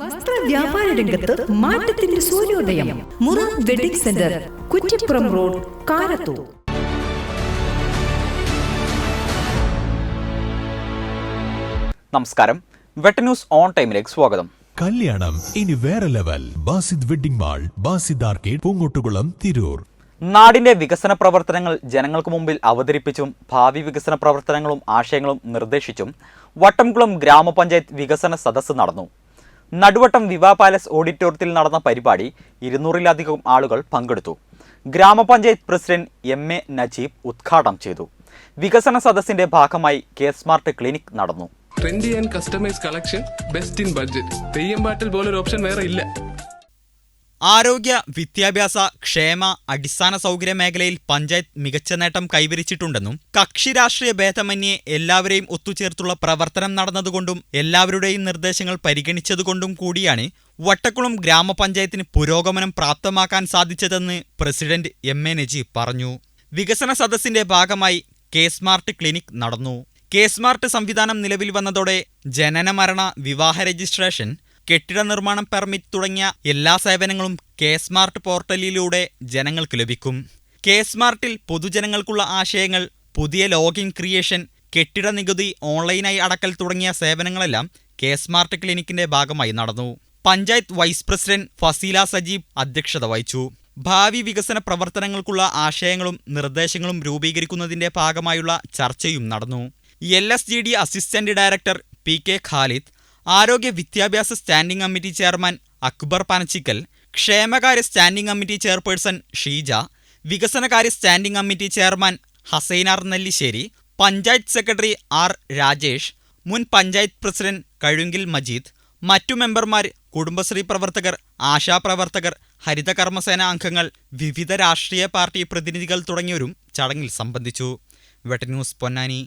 വസ്ത്ര വ്യാപാര രംഗത്ത് മാറ്റത്തിന്റെ സൂര്യോദയം. മുറ wedding centre Kuttippuram road Karathur. നമസ്കാരം. വെട്ട ന്യൂസ് ഓൺ ടൈമിലേക്ക് സ്വാഗതം. കല്യാണം ഇനി വേറെ level. Basid wedding mall Basid arcade Poongottukulam Tirur. നാടിന്റെ വികസന പ്രവർത്തനങ്ങൾ ജനങ്ങൾക്ക് മുമ്പിൽ അവതരിപ്പിച്ചും ഭാവി വികസന പ്രവർത്തനങ്ങളും ആശയങ്ങളും നിർദ്ദേശിച്ചും വട്ടംകുളം ഗ്രാമപഞ്ചായത്ത് വികസന സദസ്സ് നടന്നു. നടുവട്ടം വിവാ പാലസ് ഓഡിറ്റോറിയത്തിൽ നടന്ന പരിപാടി ഇരുന്നൂറിലധികം ആളുകൾ പങ്കെടുത്തു. ഗ്രാമപഞ്ചായത്ത് പ്രസിഡന്റ് എം എ നജീബ് ഉദ്ഘാടനം ചെയ്തു. വികസന സദസ്സിന്റെ ഭാഗമായി കെ സ്മാർട്ട് ക്ലിനിക് നടന്നു. Trendy and customise collection best in budget പാട്ടിൽ പോലൊരു ഓപ്ഷൻ വേറെ ഇല്ല. ആരോഗ്യ വിദ്യാഭ്യാസ ക്ഷേമ അടിസ്ഥാന സൗകര്യ മേഖലയിൽ പഞ്ചായത്ത് മികച്ച നേട്ടം കൈവരിച്ചിട്ടുണ്ടെന്നും കക്ഷി രാഷ്ട്രീയ ഭേദമന്യേ എല്ലാവരെയും ഒത്തുചേർത്തുള്ള പ്രവർത്തനം നടന്നതുകൊണ്ടും എല്ലാവരുടെയും നിർദ്ദേശങ്ങൾ പരിഗണിച്ചതുകൊണ്ടും കൂടിയാണ് വട്ടക്കുളം ഗ്രാമപഞ്ചായത്തിന് പുരോഗമനം പ്രാപ്തമാക്കാൻ സാധിച്ചതെന്ന് പ്രസിഡന്റ് എം എ നജീബ് പറഞ്ഞു. വികസന സദസ്സിന്റെ ഭാഗമായി കെ സ്മാർട്ട് ക്ലിനിക് നടന്നു. കെ സ്മാർട്ട് സംവിധാനം നിലവിൽ വന്നതോടെ ജനന മരണ വിവാഹ രജിസ്ട്രേഷൻ കെട്ടിട നിർമ്മാണം പെർമിറ്റ് തുടങ്ങിയ എല്ലാ സേവനങ്ങളും കെ സ്മാർട്ട് പോർട്ടലിലൂടെ ജനങ്ങൾക്ക് ലഭിക്കും. കെ സ്മാർട്ടിൽ പൊതുജനങ്ങൾക്കുള്ള ആശയങ്ങൾ പുതിയ ലോഗിൻ ക്രിയേഷൻ കെട്ടിട നികുതി ഓൺലൈനായി അടക്കൽ തുടങ്ങിയ സേവനങ്ങളെല്ലാം കെ സ്മാർട്ട് ക്ലിനിക്കിന്റെ ഭാഗമായി നടന്നു. പഞ്ചായത്ത് വൈസ് പ്രസിഡന്റ് ഫസീല സജീബ് അധ്യക്ഷത വഹിച്ചു. ഭാവി വികസന പ്രവർത്തനങ്ങൾക്കുള്ള ആശയങ്ങളും നിർദ്ദേശങ്ങളും രൂപീകരിക്കുന്നതിന്റെ ഭാഗമായുള്ള ചർച്ചയും നടന്നു. L S G D assistant director P K Khalid ആരോഗ്യ വിദ്യാഭ്യാസ standing committee chairman Akbar Panachikkal ക്ഷേമകാര്യ സ്റ്റാൻഡിംഗ് കമ്മിറ്റി ചെയർപേഴ്സൺ ഷീജ വികസനകാര്യ standing committee chairman Hasainar Nellissery panchayat secretary R Rajesh മുൻ പഞ്ചായത്ത് പ്രസിഡന്റ് കഴുങ്കിൽ മജീദ് മറ്റു മെമ്പർമാർ കുടുംബശ്രീ പ്രവർത്തകർ ആശാപ്രവർത്തകർ ഹരിതകർമ്മസേന അംഗങ്ങൾ വിവിധ രാഷ്ട്രീയ പാർട്ടി പ്രതിനിധികൾ തുടങ്ങിയവരും ചടങ്ങിൽ സംബന്ധിച്ചു. വെട്ട ന്യൂസ് പൊന്നാനി.